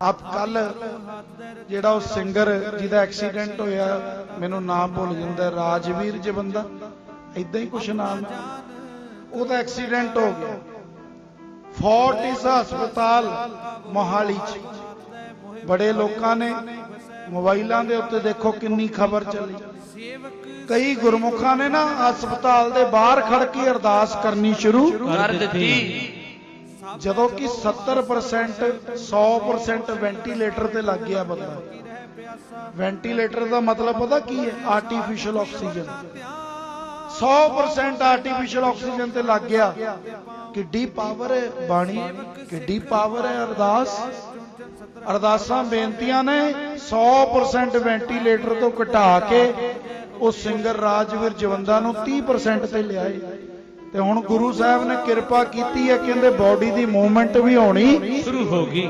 ਆਪ ਕੱਲ ਜਿਹੜਾ ਉਹ ਸਿੰਗਰ ਜਿਹਦਾ ਐਕਸੀਡੈਂਟ ਹੋਇਆ, ਮੈਨੂੰ ਨਾਮ ਭੁੱਲ ਜਾਂਦਾ, ਰਾਜਵੀਰ ਜੇ ਬੰਦਾ ਇਦਾਂ ਹੀ ਕੁਛ ਨਾਮ ਹੈ। ਉਹਦਾ ਐਕਸੀਡੈਂਟ ਹੋ ਗਿਆ। ਫੋਰਟਿਸ ਹਸਪਤਾਲ ਮੋਹਾਲੀ ਚ। ਬੜੇ ਲੋਕਾਂ ਨੇ ਮੋਬਾਈਲਾਂ ਦੇ ਉੱਤੇ ਦੇਖੋ ਕਿੰਨੀ ਖਬਰ ਚੱਲੀ। ਕਈ ਗੁਰਮੁਖਾਂ ਨੇ ਨਾ ਹਸਪਤਾਲ ਦੇ ਬਾਹਰ ਖੜ ਕੇ ਅਰਦਾਸ ਕਰਨੀ ਸ਼ੁਰੂ ਕਰ ਦਿੱਤੀ। ਜਦੋਂ ਕਿ 70% 100% ਵੈਂਟੀਲੇਟਰ ਤੇ ਲੱਗ ਗਿਆ ਬੰਦਾ। ਵੈਂਟੀਲੇਟਰ ਦਾ ਮਤਲਬ ਪਤਾ ਕੀ ਹੈ? ਆਰਟੀਫੀਸ਼ੀਅਲ ਆਕਸੀਜਨ 100% ਆਰਟੀਫੀਸ਼ੀਅਲ ਆਕਸੀਜਨ ਤੇ ਲੱਗ ਗਿਆ। ਕਿੱਡੀ ਪਾਵਰ ਹੈ ਬਾਣੀ, ਕਿੱਡੀ ਪਾਵਰ ਹੈ ਅਰਦਾਸ। ਅਰਦਾਸਾਂ ਬੇਨਤੀਆਂ ਨੇ 100% ਵੈਂਟੀਲੇਟਰ ਤੋਂ ਘਟਾ ਕੇ ਉਹ ਸਿੰਗਰ ਰਾਜਵੀਰ ਜਵੰਦਾ ਨੂੰ 30% ਤੇ ਲਿਆਏ। ਤੇ ਹੁਣ ਗੁਰੂ ਸਾਹਿਬ ਨੇ ਕਿਰਪਾ ਕੀਤੀ ਹੈ ਕਹਿੰਦੇ ਬਾਡੀ ਦੀ ਮੂਵਮੈਂਟ ਵੀ ਹੋਣੀ ਸ਼ੁਰੂ ਹੋ ਗਈ।